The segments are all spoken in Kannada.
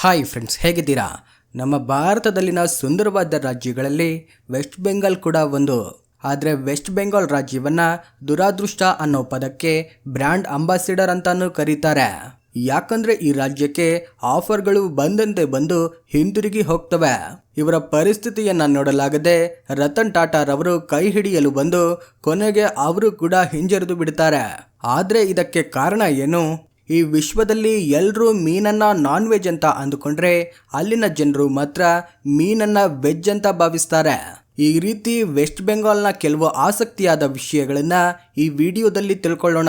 ಹಾಯ್ ಫ್ರೆಂಡ್ಸ್ ಹೇಗಿದ್ದೀರಾ? ನಮ್ಮ ಭಾರತದಲ್ಲಿನ ಸುಂದರವಾದ ರಾಜ್ಯಗಳಲ್ಲಿ ವೆಸ್ಟ್ ಬೆಂಗಾಲ್ ಕೂಡ ಒಂದು. ಆದರೆ ವೆಸ್ಟ್ ಬೆಂಗಾಲ್ ರಾಜ್ಯವನ್ನು ದುರಾದೃಷ್ಟ ಅನ್ನೋ ಪದಕ್ಕೆ ಬ್ರ್ಯಾಂಡ್ ಅಂಬಾಸಿಡರ್ ಅಂತಲೂ ಕರೀತಾರೆ. ಯಾಕಂದ್ರೆ ಈ ರಾಜ್ಯಕ್ಕೆ ಆಫರ್ಗಳು ಬಂದಂತೆ ಬಂದು ಹಿಂದಿರುಗಿ ಹೋಗ್ತವೆ. ಇವರ ಪರಿಸ್ಥಿತಿಯನ್ನ ನೋಡಲಾಗದೆ ರತನ್ ಟಾಟಾರವರು ಕೈ ಹಿಡಿಯಲು ಬಂದು ಕೊನೆಗೆ ಅವರು ಕೂಡ ಹಿಂಜರಿದು ಬಿಡ್ತಾರೆ. ಆದರೆ ಇದಕ್ಕೆ ಕಾರಣ ಏನು? ಈ ವಿಶ್ವದಲ್ಲಿ ಎಲ್ಲರೂ ಮೀನನ್ನ ನಾನ್ ವೆಜ್ ಅಂತ ಅಂದುಕೊಂಡ್ರೆ ಅಲ್ಲಿನ ಜನರು ಮಾತ್ರ ಮೀನನ್ನ ವೆಜ್ ಅಂತ ಭಾವಿಸ್ತಾರೆ. ಈ ರೀತಿ ವೆಸ್ಟ್ ಬೆಂಗಾಲ್ನ ಕೆಲವು ಆಸಕ್ತಿಯಾದ ವಿಷಯಗಳನ್ನು ಈ ವಿಡಿಯೋದಲ್ಲಿ ತಿಳ್ಕೊಳ್ಳೋಣ.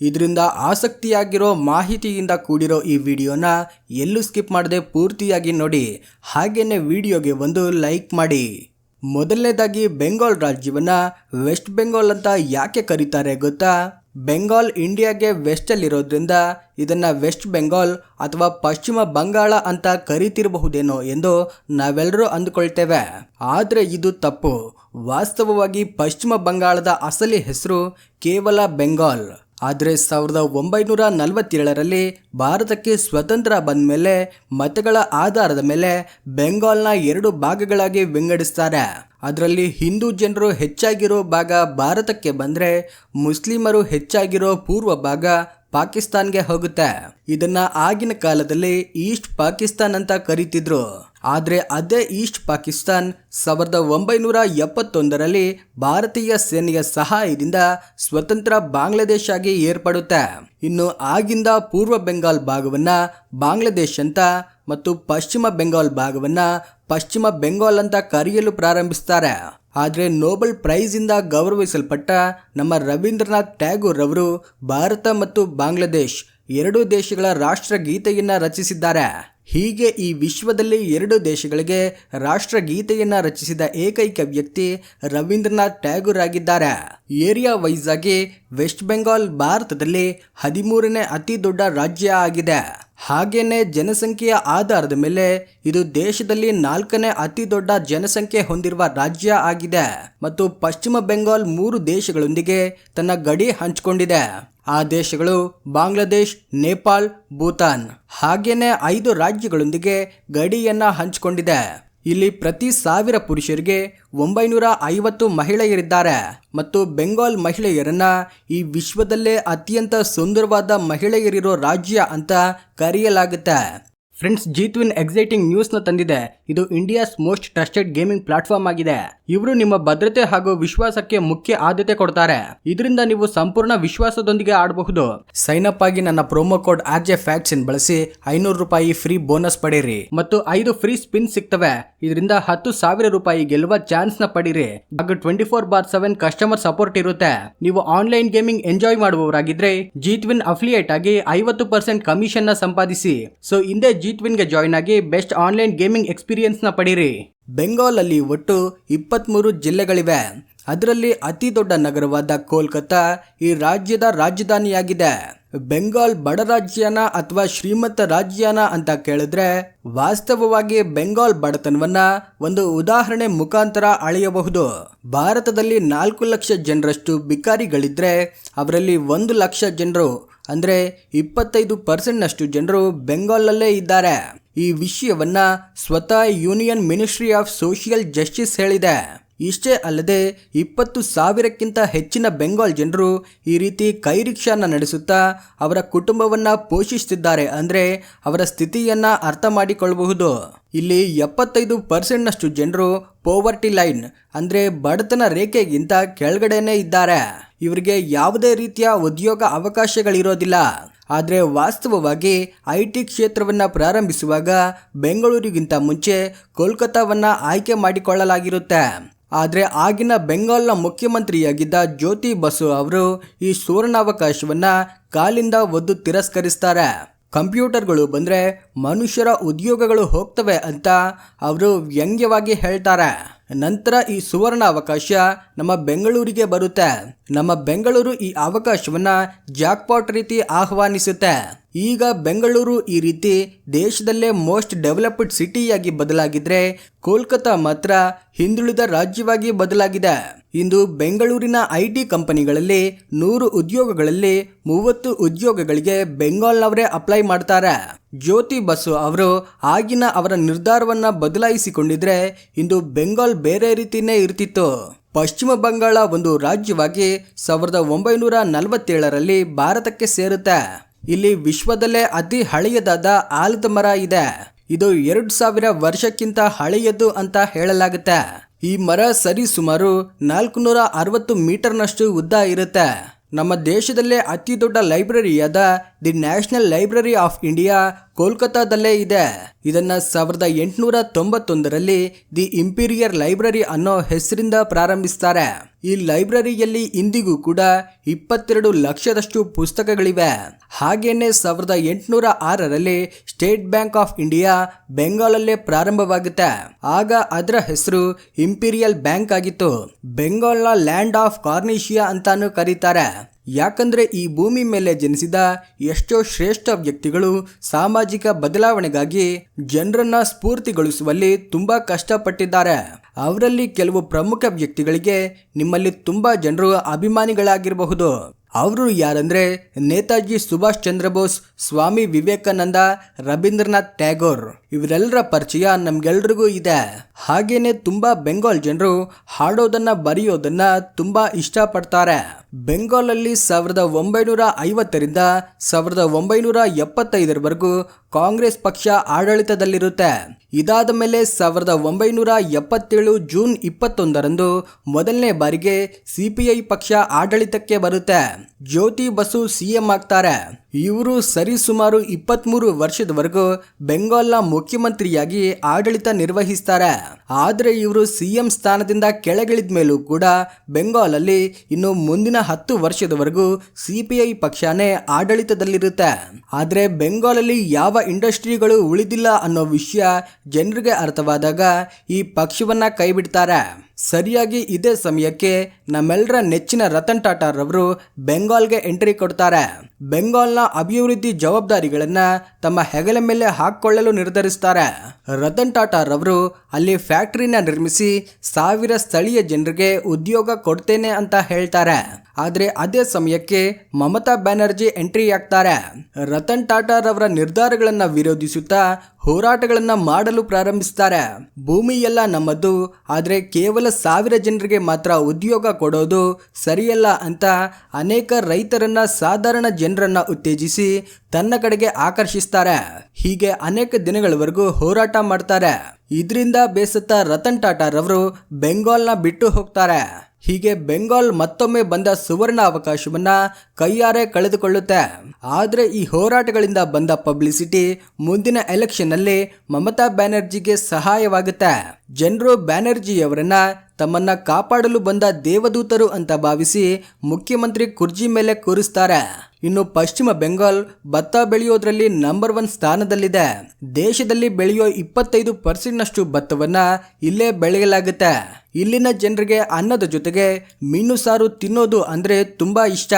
ಇದರಿಂದ ಆಸಕ್ತಿಯಾಗಿರೋ ಮಾಹಿತಿಯಿಂದ ಕೂಡಿರೋ ಈ ವಿಡಿಯೋನ ಎಲ್ಲೂ ಸ್ಕಿಪ್ ಮಾಡದೆ ಪೂರ್ತಿಯಾಗಿ ನೋಡಿ. ಹಾಗೇನೆ ವಿಡಿಯೋಗೆ ಒಂದು ಲೈಕ್ ಮಾಡಿ. ಮೊದಲನೇದಾಗಿ ಬೆಂಗಾಲ್ ರಾಜ್ಯವನ್ನ ವೆಸ್ಟ್ ಬೆಂಗಾಲ್ ಅಂತ ಯಾಕೆ ಕರೀತಾರೆ ಗೊತ್ತಾ? ಬೆಂಗಾಲ್ ಇಂಡಿಯಾಗೆ ವೆಸ್ಟಲ್ಲಿರೋದ್ರಿಂದ ಇದನ್ನ ವೆಸ್ಟ್ ಬೆಂಗಾಲ್ ಅಥವಾ ಪಶ್ಚಿಮ ಬಂಗಾಳ ಅಂತ ಕರಿತಿರಬಹುದೇನೋ ಎಂದು ನಾವೆಲ್ಲರೂ ಅಂದುಕೊಳ್ತೇವೆ. ಆದರೆ ಇದು ತಪ್ಪು. ವಾಸ್ತವವಾಗಿ ಪಶ್ಚಿಮ ಬಂಗಾಳದ ಅಸಲಿ ಹೆಸರು ಕೇವಲ ಬೆಂಗಾಲ್. ಆದರೆ ಸಾವಿರದ ಒಂಬೈನೂರ ನಲವತ್ತೇಳರಲ್ಲಿ ಭಾರತಕ್ಕೆ ಸ್ವತಂತ್ರ ಬಂದ ಮೇಲೆ ಮತಗಳ ಆಧಾರದ ಮೇಲೆ ಬೆಂಗಾಲ್ನ ಎರಡು ಭಾಗಗಳಾಗಿ ವಿಂಗಡಿಸ್ತಾರೆ. ಅದರಲ್ಲಿ ಹಿಂದೂ ಜನರು ಹೆಚ್ಚಾಗಿರೋ ಭಾಗ ಭಾರತಕ್ಕೆ ಬಂದರೆ ಮುಸ್ಲಿಮರು ಹೆಚ್ಚಾಗಿರೋ ಪೂರ್ವ ಭಾಗ ಪಾಕಿಸ್ತಾನ್ಗೆ ಹೋಗುತ್ತೆ. ಇದನ್ನ ಆಗಿನ ಕಾಲದಲ್ಲಿ ಈಸ್ಟ್ ಪಾಕಿಸ್ತಾನ್ ಅಂತ ಕರೀತಿದ್ರು. ಆದ್ರೆ ಅದೇ ಈಸ್ಟ್ ಪಾಕಿಸ್ತಾನ್ ಸಾವಿರದ ಒಂಬೈನೂರ ಎಪ್ಪತ್ತೊಂದರಲ್ಲಿ ಭಾರತೀಯ ಸೇನೆಯ ಸಹಾಯದಿಂದ ಸ್ವತಂತ್ರ ಬಾಂಗ್ಲಾದೇಶ ಆಗಿ ಏರ್ಪಡುತ್ತೆ. ಇನ್ನು ಆಗಿಂದ ಪೂರ್ವ ಬೆಂಗಾಲ್ ಭಾಗವನ್ನ ಬಾಂಗ್ಲಾದೇಶ್ ಅಂತ ಮತ್ತು ಪಶ್ಚಿಮ ಬೆಂಗಾಲ್ ಭಾಗವನ್ನ ಪಶ್ಚಿಮ ಬೆಂಗಾಲ್ ಅಂತ ಕರೆಯಲು ಪ್ರಾರಂಭಿಸ್ತಾರೆ. ಆದರೆ ನೋಬೆಲ್ ಪ್ರೈಸ್ ಇಂದ ಗೌರವಿಸಲ್ಪಟ್ಟ ನಮ್ಮ ರವೀಂದ್ರನಾಥ್ ಟ್ಯಾಗೂರ್ ಅವರು ಭಾರತ ಮತ್ತು ಬಾಂಗ್ಲಾದೇಶ್ ಎರಡೂ ದೇಶಗಳ ರಾಷ್ಟ್ರಗೀತೆಯನ್ನು ರಚಿಸಿದ್ದಾರೆ. ಹೀಗೆ ಈ ವಿಶ್ವದಲ್ಲಿ ಎರಡು ದೇಶಗಳಿಗೆ ರಾಷ್ಟ್ರಗೀತೆಯನ್ನ ರಚಿಸಿದ ಏಕೈಕ ವ್ಯಕ್ತಿ ರವೀಂದ್ರನಾಥ್ ಟ್ಯಾಗೂರ್ ಆಗಿದ್ದಾರೆ. ಏರಿಯಾ ವೈಸ್ ಆಗಿ ವೆಸ್ಟ್ ಬೆಂಗಾಲ್ ಭಾರತದಲ್ಲಿ ಹದಿಮೂರನೇ ಅತಿ ದೊಡ್ಡ ರಾಜ್ಯ ಆಗಿದೆ. ಹಾಗೇನೆ ಜನಸಂಖ್ಯೆಯ ಆಧಾರದ ಮೇಲೆ ಇದು ದೇಶದಲ್ಲಿ ನಾಲ್ಕನೇ ಅತಿ ದೊಡ್ಡ ಜನಸಂಖ್ಯೆ ಹೊಂದಿರುವ ರಾಜ್ಯ ಆಗಿದೆ. ಮತ್ತು ಪಶ್ಚಿಮ ಬೆಂಗಾಲ್ ಮೂರು ದೇಶಗಳೊಂದಿಗೆ ತನ್ನ ಗಡಿ ಹಂಚಿಕೊಂಡಿದೆ. ಆ ದೇಶಗಳು ಬಾಂಗ್ಲಾದೇಶ್, ನೇಪಾಳ್, ಭೂತಾನ್ ಹಾಗೆಯೇ ಐದು ರಾಜ್ಯಗಳೊಂದಿಗೆ ಗಡಿಯನ್ನ ಹಂಚಿಕೊಂಡಿದೆ. ಇಲ್ಲಿ ಪ್ರತಿ ಸಾವಿರ ಪುರುಷರಿಗೆ ಒಂಬೈನೂರ ಐವತ್ತು ಮಹಿಳೆಯರಿದ್ದಾರೆ ಮತ್ತು ಬೆಂಗಾಲ್ ಮಹಿಳೆಯರನ್ನ ಈ ವಿಶ್ವದಲ್ಲೇ ಅತ್ಯಂತ ಸುಂದರವಾದ ಮಹಿಳೆಯರಿರೋ ರಾಜ್ಯ ಅಂತ ಕರೆಯಲಾಗುತ್ತೆ. ಫ್ರೆಂಡ್ಸ್ ಜೀತ್ವಿನ್ ಎಕ್ಸೈಟಿಂಗ್ ನ್ಯೂಸ್ನ ತಂದಿದೆ. ಇದು India's most trusted gaming platform ಆಗಿದೆ. ಇವರು ನಿಮ್ಮ ಭದ್ರತೆ ಹಾಗೂ ವಿಶ್ವಾಸಕ್ಕೆ ಮುಖ್ಯ ಆದ್ಯತೆ ಕೊಡ್ತಾರೆ. ಇದರಿಂದ ನೀವು ಸಂಪೂರ್ಣ ವಿಶ್ವಾಸದೊಂದಿಗೆ ಆಡಬಹುದು. ಸೈನ್ ಅಪ್ ಆಗಿ ನನ್ನ ಪ್ರೋಮೋ ಕೋಡ್ ಆರ್ ಜೆ ಫ್ಯಾಕ್ಸಿನ್ ಬಳಸಿ ಐನೂರು ರೂಪಾಯಿ ಫ್ರೀ ಬೋನಸ್ ಪಡೀರಿ. ಮತ್ತು ಐದು ಫ್ರೀ ಸ್ಪಿನ್ ಸಿಗ್ತವೆ. ಇದರಿಂದ ಹತ್ತು ಸಾವಿರ ರೂಪಾಯಿ ಗೆಲ್ಲುವ ಚಾನ್ಸ್ನ ಪಡೀರಿ. ಹಾಗೂ twenty four bar seven customer support ಇರುತ್ತೆ. ನೀವು ಆನ್ಲೈನ್ ಗೇಮಿಂಗ್ ಎಂಜಾಯ್ ಮಾಡುವವರಾಗಿದ್ರೆ ಜೀತ್ವಿನ್ ಅಫಿಲಿಯೇಟ್ ಆಗಿ ಐವತ್ತು ಪರ್ಸೆಂಟ್ ಕಮಿಷನ್ನ ಸಂಪಾದಿಸಿ. ಸೊ ಹಿಂದೆ ಜೀತ್ವಿನ್ಗೆ ಜಾಯ್ನ್ ಆಗಿ ಬೆಸ್ಟ್ ಆನ್ಲೈನ್ ಗೇಮಿಂಗ್ ಎಕ್ಸ್ಪೀರಿಯನ್ಸ್ನ ಪಡೀರಿ. ಬೆಂಗಾಲ್ ಅಲ್ಲಿ ಒಟ್ಟು ಇಪ್ಪತ್ತ್ಮೂರು ಜಿಲ್ಲೆಗಳಿವೆ. ಅದರಲ್ಲಿ ಅತಿ ದೊಡ್ಡ ನಗರವಾದ ಕೋಲ್ಕತ್ತಾ ಈ ರಾಜ್ಯದ ರಾಜಧಾನಿಯಾಗಿದೆ. ಬೆಂಗಾಲ್ ಬಡ ರಾಜ್ಯನ ಅಥವಾ ಶ್ರೀಮಂತ ರಾಜ್ಯನ ಅಂತ ಕೇಳಿದ್ರೆ ವಾಸ್ತವವಾಗಿ ಬೆಂಗಾಲ್ ಬಡತನವನ್ನ ಒಂದು ಉದಾಹರಣೆ ಮುಖಾಂತರ ಅಳೆಯಬಹುದು. ಭಾರತದಲ್ಲಿ ನಾಲ್ಕು ಲಕ್ಷ ಜನರಷ್ಟು ಬಿಕಾರಿಗಳಿದ್ರೆ, ಅವರಲ್ಲಿ ಒಂದು ಲಕ್ಷ ಜನರು ಅಂದ್ರೆ ಇಪ್ಪತ್ತೈದು ಪರ್ಸೆಂಟ್ನಷ್ಟು ಜನರು ಬೆಂಗಾಲಲ್ಲೇ ಇದ್ದಾರೆ. ಈ ವಿಷಯವನ್ನ ಸ್ವತಃ union ministry of social justice ಹೇಳಿದೆ. ಇಷ್ಟೇ ಅಲ್ಲದೆ ಇಪ್ಪತ್ತು ಸಾವಿರಕ್ಕಿಂತ ಹೆಚ್ಚಿನ ಬೆಂಗಾಲ್ ಜನರು ಈ ರೀತಿ ಕೈ ರಿಕ್ಷಾನ ನಡೆಸುತ್ತಾ ಅವರ ಕುಟುಂಬವನ್ನ ಪೋಷಿಸುತ್ತಿದ್ದಾರೆ ಅಂದ್ರೆ ಅವರ ಸ್ಥಿತಿಯನ್ನ ಅರ್ಥ ಮಾಡಿಕೊಳ್ಳಬಹುದು. ಇಲ್ಲಿ ಎಪ್ಪತ್ತೈದು ಪರ್ಸೆಂಟ್ನಷ್ಟು ಜನರು ಪೋವರ್ಟಿ ಲೈನ್ ಅಂದ್ರೆ ಬಡತನ ರೇಖೆಗಿಂತ ಕೆಳಗಡೆನೇ ಇದ್ದಾರೆ. ಇವರಿಗೆ ಯಾವುದೇ ರೀತಿಯ ಉದ್ಯೋಗ ಅವಕಾಶಗಳಿರೋದಿಲ್ಲ. ಆದರೆ ವಾಸ್ತವವಾಗಿ ಐ ಟಿ ಕ್ಷೇತ್ರವನ್ನು ಪ್ರಾರಂಭಿಸುವಾಗ ಬೆಂಗಳೂರಿಗಿಂತ ಮುಂಚೆ ಕೋಲ್ಕತ್ತಾವನ್ನು ಆಯ್ಕೆ ಮಾಡಿಕೊಳ್ಳಲಾಗಿರುತ್ತೆ. ಆದರೆ ಆಗಿನ ಬೆಂಗಾಲ್ನ ಮುಖ್ಯಮಂತ್ರಿಯಾಗಿದ್ದ ಜ್ಯೋತಿ ಬಸು ಅವರು ಈ ಸುವರ್ಣಾವಕಾಶವನ್ನು ಕಾಲಿಂದ ಒದ್ದು ತಿರಸ್ಕರಿಸ್ತಾರೆ. ಕಂಪ್ಯೂಟರ್ಗಳು ಬಂದರೆ ಮನುಷ್ಯರ ಉದ್ಯೋಗಗಳು ಹೋಗ್ತವೆ ಅಂತ ಅವರು ವ್ಯಂಗ್ಯವಾಗಿ ಹೇಳ್ತಾರೆ. ನಂತರ ಈ ಸುವರ್ಣ ಅವಕಾಶ ನಮ್ಮ ಬೆಂಗಳೂರಿಗೆ ಬರುತ್ತೆ. ನಮ್ಮ ಬೆಂಗಳೂರು ಈ ಅವಕಾಶವನ್ನು ಜಾಕ್ಪಾಟ್ ರೀತಿ ಆಹ್ವಾನಿಸುತ್ತೆ. ಈಗ ಬೆಂಗಳೂರು ಈ ರೀತಿ ದೇಶದಲ್ಲೇ ಮೋಸ್ಟ್ ಡೆವಲಪ್ಡ್ ಸಿಟಿಯಾಗಿ ಬದಲಾಗಿದ್ರೆ ಕೋಲ್ಕತಾ ಮಾತ್ರ ಹಿಂದುಳಿದ ರಾಜ್ಯವಾಗಿ ಬದಲಾಗಿದೆ. ಇಂದು ಬೆಂಗಳೂರಿನ ಐ ಟಿ ಕಂಪನಿಗಳಲ್ಲಿ ನೂರು ಉದ್ಯೋಗಗಳಲ್ಲಿ ಮೂವತ್ತು ಉದ್ಯೋಗಗಳಿಗೆ ಬೆಂಗಾಲ್ನವರೇ ಅಪ್ಲೈ ಮಾಡ್ತಾರೆ. ಜ್ಯೋತಿ ಬಸು ಅವರು ಆಗಿನ ಅವರ ನಿರ್ಧಾರವನ್ನ ಬದಲಾಯಿಸಿಕೊಂಡಿದ್ರೆ ಇಂದು ಬೆಂಗಾಲ್ ಬೇರೆ ರೀತಿನೇ ಇರ್ತಿತ್ತು. ಪಶ್ಚಿಮ ಬಂಗಾಳ ಒಂದು ರಾಜ್ಯವಾಗಿ ಸಾವಿರದ ಒಂಬೈನೂರ ನಲವತ್ತೇಳರಲ್ಲಿ ಭಾರತಕ್ಕೆ ಸೇರುತ್ತೆ. ಇಲ್ಲಿ ವಿಶ್ವದಲ್ಲೇ ಅತಿ ಹಳೆಯದಾದ ಆಲದ ಮರ ಇದೆ. ಇದು ಎರಡು ಸಾವಿರ ವರ್ಷಕ್ಕಿಂತ ಹಳೆಯದು ಅಂತ ಹೇಳಲಾಗುತ್ತೆ. ಈ ಮರ ಸರಿ ಸುಮಾರು ನಾಲ್ಕುನೂರ ಅರವತ್ತು ಮೀಟರ್ನಷ್ಟು ಉದ್ದ ಇರುತ್ತೆ. ನಮ್ಮ ದೇಶದಲ್ಲೇ ಅತಿ ದೊಡ್ಡ ಲೈಬ್ರರಿಯಾದ the national library of India ಕೋಲ್ಕತ್ತಾದಲ್ಲೇ ಇದೆ. ಇದನ್ನ ಸಾವಿರದ ಎಂಟುನೂರ ತೊಂಬತ್ತೊಂದರಲ್ಲಿ ದಿ ಇಂಪೀರಿಯರ್ ಲೈಬ್ರರಿ ಅನ್ನೋ ಹೆಸರಿಂದ ಪ್ರಾರಂಭಿಸ್ತಾರೆ. ಈ ಲೈಬ್ರರಿಯಲ್ಲಿ ಇಂದಿಗೂ ಕೂಡ ಇಪ್ಪತ್ತೆರಡು ಲಕ್ಷದಷ್ಟು ಪುಸ್ತಕಗಳಿವೆ. ಹಾಗೇನೆ ಸಾವಿರದ ಎಂಟುನೂರ ಆರರಲ್ಲಿ ಸ್ಟೇಟ್ ಬ್ಯಾಂಕ್ ಆಫ್ ಇಂಡಿಯಾ ಬೆಂಗಾಲಲ್ಲೇ ಪ್ರಾರಂಭವಾಗುತ್ತೆ. ಆಗ ಅದರ ಹೆಸರು ಇಂಪೀರಿಯಲ್ ಬ್ಯಾಂಕ್ ಆಗಿತ್ತು. ಬೆಂಗಾಲ್ನ ಲ್ಯಾಂಡ್ ಆಫ್ ಕಾರ್ನಿಷಿಯಾ ಅಂತಾನು ಕರೀತಾರೆ. ಯಾಕಂದ್ರೆ ಈ ಭೂಮಿ ಮೇಲೆ ಜನಿಸಿದ ಎಷ್ಟೋ ಶ್ರೇಷ್ಠ ವ್ಯಕ್ತಿಗಳು ಸಾಮಾಜಿಕ ಬದಲಾವಣೆಗಾಗಿ ಜನರನ್ನ ಸ್ಫೂರ್ತಿಗೊಳಿಸುವಲ್ಲಿ ತುಂಬ ಕಷ್ಟಪಟ್ಟಿದ್ದಾರೆ. ಅವರಲ್ಲಿ ಕೆಲವು ಪ್ರಮುಖ ವ್ಯಕ್ತಿಗಳಿಗೆ ನಿಮ್ಮಲ್ಲಿ ತುಂಬ ಜನರು ಅಭಿಮಾನಿಗಳಾಗಿರಬಹುದು. ಅವರು ಯಾರಂದ್ರೆ ನೇತಾಜಿ ಸುಭಾಷ್ ಚಂದ್ರ ಬೋಸ್, ಸ್ವಾಮಿ ವಿವೇಕಾನಂದ, ರವೀಂದ್ರನಾಥ್ ಟ್ಯಾಗೋರ್. ಇವರೆಲ್ಲರ ಪರಿಚಯ ನಮ್ಗೆಲ್ರಿಗೂ ಇದೆ. ಹಾಗೇನೆ ತುಂಬಾ ಬೆಂಗಾಲ್ ಜನರು ಹಾಡೋದನ್ನ, ಬರೆಯೋದನ್ನ ತುಂಬಾ ಇಷ್ಟಪಡ್ತಾರೆ. ಬೆಂಗಾಲಲ್ಲಿ ಸಾವಿರದ ಒಂಬೈನೂರ ಐವತ್ತರಿಂದ ಸಾವಿರದ ಒಂಬೈನೂರ ಎಪ್ಪತ್ತೈದರವರೆಗೂ ಕಾಂಗ್ರೆಸ್ ಪಕ್ಷ ಆಡಳಿತದಲ್ಲಿರುತ್ತೆ. ಇದಾದ ಮೇಲೆ ಸಾವಿರದ ಒಂಬೈನೂರ ಎಪ್ಪತ್ತೇಳು ಜೂನ್ ಇಪ್ಪತ್ತೊಂದರಂದು ಮೊದಲನೇ ಬಾರಿಗೆ ಸಿಪಿಐ ಪಕ್ಷ ಆಡಳಿತಕ್ಕೆ ಬರುತ್ತೆ. ಜ್ಯೋತಿ ಬಸು ಸಿಎಂ ಆಗ್ತಾರೆ. ಇವರು ಸರಿಸುಮಾರು ಇಪ್ಪತ್ತ್ಮೂರು ವರ್ಷದವರೆಗೂ ಬೆಂಗಾಲ್ನ ಮುಖ್ಯಮಂತ್ರಿಯಾಗಿ ಆಡಳಿತ ನಿರ್ವಹಿಸ್ತಾರೆ. ಆದರೆ ಇವರು ಸಿಎಂ ಸ್ಥಾನದಿಂದ ಕೆಳಗಿಳಿದ ಮೇಲೂ ಕೂಡ ಬೆಂಗಾಲಲ್ಲಿ ಇನ್ನು ಮುಂದಿನ ಹತ್ತು ವರ್ಷದವರೆಗೂ ಸಿಪಿಐ ಪಕ್ಷನೇ ಆಡಳಿತದಲ್ಲಿರುತ್ತೆ. ಆದರೆ ಬೆಂಗಾಲಲ್ಲಿ ಯಾವ ಇಂಡಸ್ಟ್ರಿಗಳು ಉಳಿದಿಲ್ಲ ಅನ್ನೋ ವಿಷಯ ಜನರಿಗೆ ಅರ್ಥವಾದಾಗ ಈ ಪಕ್ಷವನ್ನ ಕೈಬಿಡ್ತಾರೆ. ಸರಿಯಾಗಿ ಇದೇ ಸಮಯಕ್ಕೆ ನಮ್ಮೆಲ್ಲರ ನೆಚ್ಚಿನ ರತನ್ ಟಾಟಾರವರು ಬೆಂಗಾಲ್ಗೆ ಎಂಟ್ರಿ ಕೊಡ್ತಾರೆ. ಬೆಂಗಾಲ್ನ ಅಭಿವೃದ್ಧಿ ಜವಾಬ್ದಾರಿಗಳನ್ನ ತಮ್ಮ ಹೆಗಲ ಮೇಲೆ ಹಾಕಿಕೊಳ್ಳಲು ನಿರ್ಧರಿಸ್ತಾರೆ. ರತನ್ ಟಾಟಾರವರು ಅಲ್ಲಿ ಫ್ಯಾಕ್ಟರಿನ ನಿರ್ಮಿಸಿ ಸಾವಿರ ಸ್ಥಳೀಯ ಜನರಿಗೆ ಉದ್ಯೋಗ ಕೊಡ್ತೇನೆ ಅಂತ ಹೇಳ್ತಾರೆ. ಆದರೆ ಅದೇ ಸಮಯಕ್ಕೆ ಮಮತಾ ಬ್ಯಾನರ್ಜಿ ಎಂಟ್ರಿ ಆಗ್ತಾರೆ ರತನ್ ಟಾಟಾರವರ ನಿರ್ಧಾರಗಳನ್ನು ವಿರೋಧಿಸುತ್ತಾ ಹೋರಾಟಗಳನ್ನು ಮಾಡಲು ಪ್ರಾರಂಭಿಸ್ತಾರೆ. ಭೂಮಿ ಎಲ್ಲ ನಮ್ಮದು, ಆದರೆ ಕೇವಲ ಸಾವಿರ ಜನರಿಗೆ ಮಾತ್ರ ಉದ್ಯೋಗ ಕೊಡೋದು ಸರಿಯಲ್ಲ ಅಂತ ಅನೇಕ ರೈತರನ್ನ, ಸಾಧಾರಣ ಜನರನ್ನ ಉತ್ತೇಜಿಸಿ ತನ್ನ ಕಡೆಗೆ ಆಕರ್ಷಿಸ್ತಾರೆ. ಹೀಗೆ ಅನೇಕ ದಿನಗಳವರೆಗೂ ಹೋರಾಟ ಮಾಡ್ತಾರೆ. ಇದರಿಂದ ಬೇಸತ್ತ ರತನ್ ಟಾಟಾರವರು ಬೆಂಗಾಲ್ನ ಬಿಟ್ಟು ಹೋಗ್ತಾರೆ. ಹೀಗೆ ಬೆಂಗಾಲ್ ಮತ್ತೊಮ್ಮೆ ಬಂದ ಸುವರ್ಣ ಅವಕಾಶವನ್ನ ಕೈಯಾರೆ ಕಳೆದುಕೊಳ್ಳುತ್ತೆ. ಆದರೆ ಈ ಹೋರಾಟಗಳಿಂದ ಬಂದ ಪಬ್ಲಿಸಿಟಿ ಮುಂದಿನ ಎಲೆಕ್ಷನ್ ಅಲ್ಲಿ ಮಮತಾ ಬ್ಯಾನರ್ಜಿಗೆ ಸಹಾಯವಾಗುತ್ತೆ. ಜನರು ಬ್ಯಾನರ್ಜಿಯವರನ್ನ ತಮ್ಮನ್ನ ಕಾಪಾಡಲು ಬಂದ ದೇವದೂತರು ಅಂತ ಭಾವಿಸಿ ಮುಖ್ಯಮಂತ್ರಿ ಕುರ್ಜಿ ಮೇಲೆ ಕೂರಿಸ್ತಾರೆ. ಇನ್ನು ಪಶ್ಚಿಮ ಬೆಂಗಾಲ್ ಭತ್ತ ಬೆಳೆಯೋದ್ರಲ್ಲಿ ನಂಬರ್ ಒನ್ ಸ್ಥಾನದಲ್ಲಿದೆ. ದೇಶದಲ್ಲಿ ಬೆಳೆಯೋ ಇಪ್ಪತ್ತೈದು ಪರ್ಸೆಂಟ್ನಷ್ಟು ಭತ್ತವನ್ನ ಇಲ್ಲೇ ಬೆಳೆಯಲಾಗುತ್ತೆ. ಇಲ್ಲಿನ ಜನರಿಗೆ ಅನ್ನದ ಜೊತೆಗೆ ಮೀನು ಸಾರು ತಿನ್ನೋದು ಅಂದ್ರೆ ತುಂಬಾ ಇಷ್ಟ.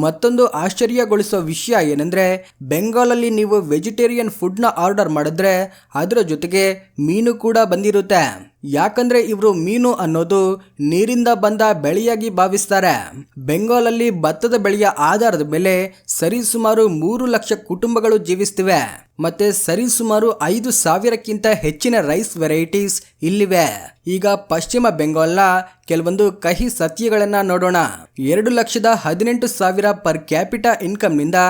ಮತ್ತೊಂದು ಆಶ್ಚರ್ಯಗೊಳಿಸೋ ವಿಷಯ ಏನಂದ್ರೆ, ಬೆಂಗಾಲಲ್ಲಿ ನೀವು ವೆಜಿಟೇರಿಯನ್ ಫುಡ್ನ ಆರ್ಡರ್ ಮಾಡಿದ್ರೆ ಅದರ ಜೊತೆಗೆ ಮೀನು ಕೂಡ ಬಂದಿರುತ್ತೆ. ಯಾಕಂದ್ರೆ ಇವರು ಮೀನು ಅನ್ನೋದು ನೀರಿಂದ ಬಂದ ಬೆಳೆಯಾಗಿ ಭಾವಿಸ್ತಾರೆ. ಬೆಂಗಾಲಲ್ಲಿ ಭತ್ತದ ಬೆಳೆಯ ಆಧಾರದ ಮೇಲೆ ಸರಿಸುಮಾರು ಮೂರು ಲಕ್ಷ ಕುಟುಂಬಗಳು ಜೀವಿಸ್ತಿವೆ. ಮತ್ತೆ ಸರಿಸುಮಾರು ಐದು ಸಾವಿರಕ್ಕಿಂತ ಹೆಚ್ಚಿನ ರೈಸ್ ವೆರೈಟೀಸ್ ಇಲ್ಲಿವೆ. ಈಗ ಪಶ್ಚಿಮ ಬೆಂಗಾಲ್ನ ಕೆಲವೊಂದು ಕಹಿ ಸತ್ಯಗಳನ್ನು ನೋಡೋಣ. ಎರಡು ಲಕ್ಷದ ಹದಿನೆಂಟು ಸಾವಿರ ಪರ್ ಕ್ಯಾಪಿಟಾ ಇನ್ಕಮ್ನಿಂದ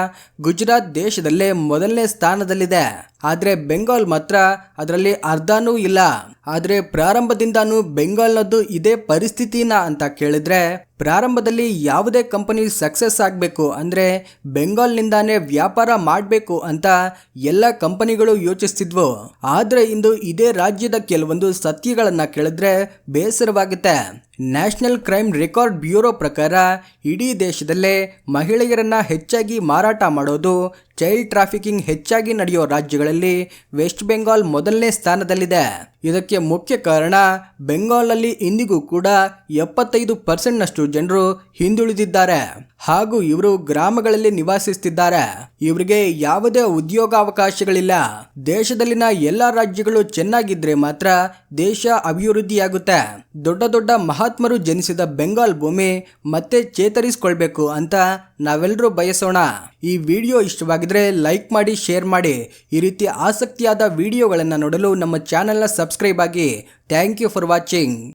ಗುಜರಾತ್ ದೇಶದಲ್ಲೇ ಮೊದಲನೇ ಸ್ಥಾನದಲ್ಲಿದೆ. ಆದರೆ ಬೆಂಗಾಲ್ ಮಾತ್ರ ಅದರಲ್ಲಿ ಅರ್ಧನೂ ಇಲ್ಲ. ಆದರೆ ಪ್ರಾರಂಭದಿಂದಾನು ಬೆಂಗಾಲ್ನದ್ದು ಇದೇ ಪರಿಸ್ಥಿತಿನ ಅಂತ ಕೇಳಿದ್ರೆ ಪ್ರಾರಂಭದಲ್ಲಿ ಯಾವುದೇ ಕಂಪನಿ ಸಕ್ಸಸ್ ಆಗಬೇಕು ಅಂದರೆ ಬೆಂಗಾಲ್ನಿಂದಾನೇ ವ್ಯಾಪಾರ ಮಾಡಬೇಕು ಅಂತ ಎಲ್ಲ ಕಂಪನಿಗಳು ಯೋಚಿಸ್ತಿದ್ವು. ಆದರೆ ಇಂದು ಇದೇ ರಾಜ್ಯದ ಕೆಲವೊಂದು ಸತ್ಯಗಳನ್ನು ಕೇಳಿದ್ರೆ ಬೇಸರವಾಗುತ್ತೆ. ನ್ಯಾಷನಲ್ ಕ್ರೈಮ್ ರೆಕಾರ್ಡ್ ಬ್ಯೂರೋ ಪ್ರಕಾರ ಇಡೀ ದೇಶದಲ್ಲೇ ಮಹಿಳೆಯರನ್ನ ಹೆಚ್ಚಾಗಿ ಮಾರಾಟ ಮಾಡೋದು, ಚೈಲ್ಡ್ ಟ್ರಾಫಿಕಿಂಗ್ ಹೆಚ್ಚಾಗಿ ನಡೆಯೋ ರಾಜ್ಯಗಳಲ್ಲಿ ವೆಸ್ಟ್ ಬೆಂಗಾಲ್ ಮೊದಲನೇ ಸ್ಥಾನದಲ್ಲಿದೆ. ಇದಕ್ಕೆ ಮುಖ್ಯ ಕಾರಣ, ಬೆಂಗಾಲ್ನಲ್ಲಿ ಇಂದಿಗೂ ಕೂಡ ಎಪ್ಪತ್ತೈದು ಪರ್ಸೆಂಟ್ನಷ್ಟು ಜನರು ಹಿಂದುಳಿದಿದ್ದಾರೆ. ಹಾಗೂ ಇವರು ಗ್ರಾಮಗಳಲ್ಲಿ ನಿವಾಸಿಸುತ್ತಿದ್ದಾರೆ ಇವರಿಗೆ ಯಾವುದೇ ಉದ್ಯೋಗಾವಕಾಶಗಳಿಲ್ಲ. ದೇಶದಲ್ಲಿನ ಎಲ್ಲ ರಾಜ್ಯಗಳು ಚೆನ್ನಾಗಿದ್ರೆ ಮಾತ್ರ ದೇಶ ಅಭಿವೃದ್ಧಿಯಾಗುತ್ತೆ. ದೊಡ್ಡ ದೊಡ್ಡ ಮಹಾತ್ಮರು ಜನಿಸಿದ ಬೆಂಗಾಲ್ ಭೂಮಿ ಮತ್ತೆ ಚೇತರಿಸಿಕೊಳ್ಬೇಕು ಅಂತ ನಾವೆಲ್ಲರೂ ಬಯಸೋಣ. ಈ ವಿಡಿಯೋ ಇಷ್ಟವಾಗಿದ್ರೆ ಲೈಕ್ ಮಾಡಿ, ಶೇರ್ ಮಾಡಿ. ಈ ರೀತಿ ಆಸಕ್ತಿಯಾದ ವಿಡಿಯೋಗಳನ್ನು ನೋಡಲು ನಮ್ಮ ಚಾನೆಲ್ನ ಸಬ್ಸ್ಕ್ರೈಬ್ ಆಗಿ. Thank you for watching.